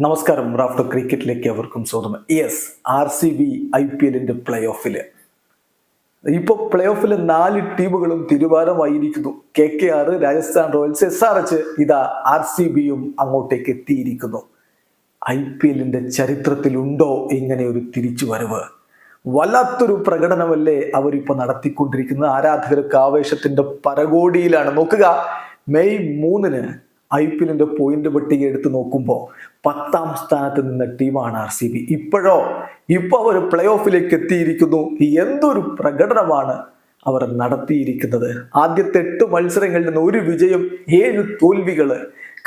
നമസ്കാരം. റാഫ്റ്റർ ക്രിക്കറ്റിലേക്ക് അവർക്കും സ്വാഗതം. Yes R C B I P എല്ലിന്റെ പ്ലേ ഓഫിൽ ഇപ്പൊ പ്ലേ ഓഫിലെ നാല് ടീമുകളും തീരുമാനമായിരിക്കുന്നു K K R Rajasthan Royals S R H ഇതാ ആർ സി ബിയും അങ്ങോട്ടേക്ക് എത്തിയിരിക്കുന്നു. ഐ പി എല്ലിന്റെ ചരിത്രത്തിലുണ്ടോ ഇങ്ങനെ ഒരു തിരിച്ചുവരവ്? വല്ലാത്തൊരു പ്രകടനമല്ലേ അവരിപ്പോ നടത്തിക്കൊണ്ടിരിക്കുന്നത്. ആരാധകർക്ക് ആവേശത്തിന്റെ പരകോടിയിലാണ്. നോക്കുക മെയ് മൂന്നിന് ഐ പി എല്ലിന്റെ പോയിന്റ് പട്ടിക എടുത്ത് നോക്കുമ്പോൾ പത്താം സ്ഥാനത്ത് നിന്ന ടീമാണ് ആർ സി ബി. ഇപ്പോഴോ? ഇപ്പൊ അവർ പ്ലേ ഓഫിലേക്ക് എത്തിയിരിക്കുന്നു എന്തൊരു പ്രകടനമാണ് അവർ നടത്തിയിരിക്കുന്നത്. ആദ്യത്തെ എട്ട് മത്സരങ്ങളിൽ നിന്ന് ഒരു വിജയം ഏഴ് തോൽവികൾ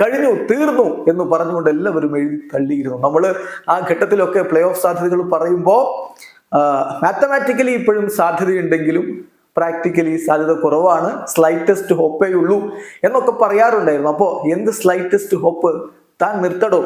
കഴിഞ്ഞു തീർന്നു എന്ന് പറഞ്ഞുകൊണ്ട് എല്ലാവരും എഴുതി തള്ളിയിരുന്നു. നമ്മൾ ആ ഘട്ടത്തിലൊക്കെ പ്ലേ ഓഫ് സാധ്യതകൾ പറയുമ്പോൾ മാത്തമാറ്റിക്കലി ഇപ്പോഴും സാധ്യതയുണ്ടെങ്കിലും പ്രാക്ടിക്കലി സാധ്യത കുറവാണ്. സ്ലൈറ്റസ്റ്റ് ഹോപ്പേ ഉള്ളൂ എന്നൊക്കെ പറയാറുണ്ടായിരുന്നു. അപ്പോൾ എന്ത് സ്ലൈറ്റസ്റ്റ് ഹോപ്പ് താൻ നിർത്തടോ.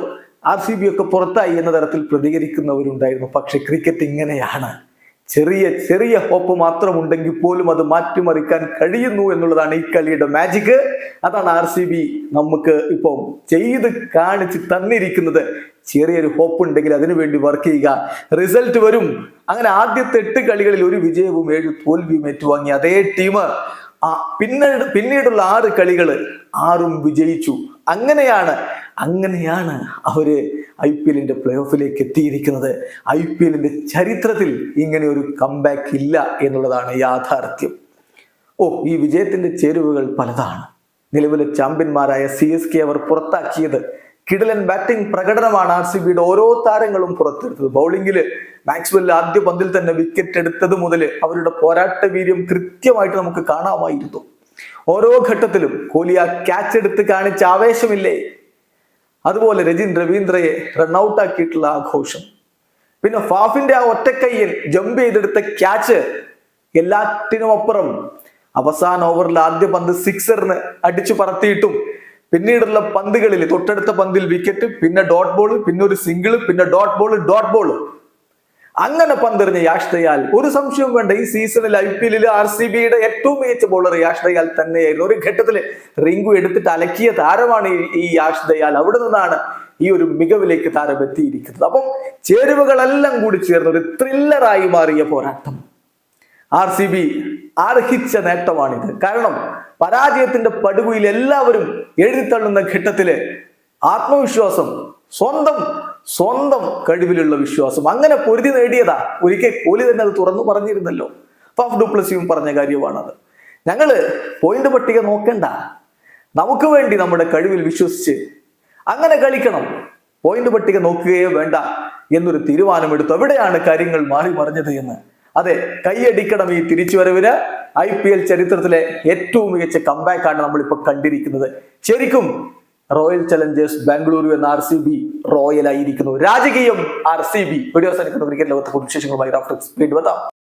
ആർ സി ബി ഒക്കെ പുറത്തായി എന്ന തരത്തിൽ പ്രതികരിക്കുന്നവരുണ്ടായിരുന്നു. പക്ഷെ ക്രിക്കറ്റ് ഇങ്ങനെയാണ്. ചെറിയ ചെറിയ ഹോപ്പ് മാത്രമുണ്ടെങ്കിൽ പോലും അത് മാറ്റിമറിക്കാൻ കഴിയുന്നു എന്നുള്ളതാണ് ഈ കളിയുടെ മാജിക് അതാണ് ആർ സി ബി നമുക്ക് ഇപ്പം ചെയ്ത് കാണിച്ച് തന്നിരിക്കുന്നത്. ചെറിയൊരു ഹോപ്പ് ഉണ്ടെങ്കിൽ അതിനു വേണ്ടി വർക്ക് ചെയ്യുക. റിസൾട്ട് വരും. അങ്ങനെ ആദ്യത്തെ എട്ട് കളികളിൽ ഒരു വിജയവും ഏഴ് തോൽവിയും ഏറ്റുവാങ്ങി അതേ ടീം ആ പിന്നീട് പിന്നീടുള്ള ആറ് കളികൾ ആറും വിജയിച്ചു. അങ്ങനെയാണ് അങ്ങനെയാണ് അവർ ഐ പി എല്ലിന്റെ പ്ലേ ഓഫിലേക്ക് എത്തിയിരിക്കുന്നത്. ഐ പി എല്ലിന്റെ ചരിത്രത്തിൽ ഇങ്ങനെ ഒരു കംബാക്ക് ഇല്ല എന്നുള്ളതാണ് യാഥാർത്ഥ്യം. ഓ ഈ വിജയത്തിന്റെ ചേരുവകൾ പലതാണ്. നിലവിലെ ചാമ്പ്യന്മാരായ സി എസ് കെ അവർ പുറത്താക്കിയത് കിടലൻ ബാറ്റിംഗ് പ്രകടനമാണ് ആർ സി ബിയുടെ ഓരോ താരങ്ങളും പുറത്തെടുത്തത്. ബൗളിംഗിൽ മാക്സ്വെൽ ആദ്യ പന്തിൽ തന്നെ വിക്കറ്റ് എടുത്തത് മുതൽ അവരുടെ പോരാട്ട വീര്യം കൃത്യമായിട്ട് നമുക്ക് കാണാമായിരുന്നു. ഓരോ ഘട്ടത്തിലും കോഹ്ലി ആ ക്യാച്ച് എടുത്ത് കാണിച്ച ആവേശമില്ലേ? അതുപോലെ രജിൻ രവീന്ദ്രയെ റണ്ണൌട്ട് ആക്കിയിട്ടുള്ള ആഘോഷം. പിന്നെ ഫാഫിന്റെ ആ ഒറ്റക്കൈയിൽ ജമ്പ് ചെയ്തെടുത്ത ക്യാച്ച് എല്ലാറ്റിനുമപ്പുറം അവസാന ഓവറിൽ ആദ്യ പന്ത് സിക്സറിന് അടിച്ചു പറത്തിയിട്ടും പിന്നീടുള്ള പന്തുകളിൽ തൊട്ടടുത്ത പന്തിൽ വിക്കറ്റ് പിന്നെ ഡോട്ട് ബോൾ പിന്നെ ഒരു സിംഗിൾ പിന്നെ ഡോട്ട് ബോൾ ഡോട്ട് ബോൾ അങ്ങനെ പന്തെറിഞ്ഞ യാഷ്ദയാൽ ഒരു സംശയവും വേണ്ട ഈ സീസണിൽ ഐ പി എല്ലിൽ ആർ സി ബിയുടെ ഏറ്റവും മികച്ച ബോളർ യാഷ്ദയാൽ തന്നെയായിരുന്നു. ഒരു ഘട്ടത്തിൽ റിങ്കു എടുത്തിട്ട് അലക്കിയ താരമാണ് ഈ- യാഷ്ദയാൽ യാഷ് അവിടെ നിന്നാണ് ഈ ഒരു മികവിലേക്ക് താരം എത്തിയിരിക്കുന്നത്. അപ്പം ചേരുവകളെല്ലാം കൂടി ചേർന്ന് ഒരു ത്രില്ലറായി മാറിയ പോരാട്ടം. ആർ സി ബി അർഹിച്ച നേട്ടമാണിത്. കാരണം പരാജയത്തിന്റെ പടുകുയിൽ എല്ലാവരും എഴുതിത്തള്ളുന്ന ഘട്ടത്തിൽ ആത്മവിശ്വാസം സ്വന്തം സ്വന്തം കഴിവിലുള്ള വിശ്വാസം. അങ്ങനെ പൊരുതി നേടിയതാ. ഒരിക്കൽ കോലി തന്നെ അത് തുറന്നു പറഞ്ഞിരുന്നല്ലോ. ഫാഫ് ഡുപ്ലസിയും പറഞ്ഞ കാര്യമാണത് ഞങ്ങൾ പോയിന്റ് പട്ടിക നോക്കണ്ട. നമുക്ക് വേണ്ടി നമ്മുടെ കഴിവിൽ വിശ്വസിച്ച് അങ്ങനെ കളിക്കണം. പോയിന്റ് പട്ടിക നോക്കുകയോ വേണ്ട എന്നൊരു തീരുമാനമെടുത്തു. എവിടെയാണ് കാര്യങ്ങൾ മാറി മറിഞ്ഞത് എന്ന്. അതെ കൈയടിക്കണം ഈ തിരിച്ചുവരവിന്. ഐ പി എൽ ചരിത്രത്തിലെ ഏറ്റവും മികച്ച കമ്പാക്കാണ് ആണ് നമ്മളിപ്പോ കണ്ടിരിക്കുന്നത്. ശരിക്കും റോയൽ ചലഞ്ചേഴ്സ് ബാംഗ്ലൂരു എന്ന ആർ സി ബി റോയൽ ആയിരിക്കുന്നു. രാജകീയം ആർ സി ബി വീഡിയോ അവസാനിക്കുന്ന ക്രിക്കറ്റ് ലോകത്തെ വിശേഷങ്ങളുമായി വീണ്ടും എത്താം.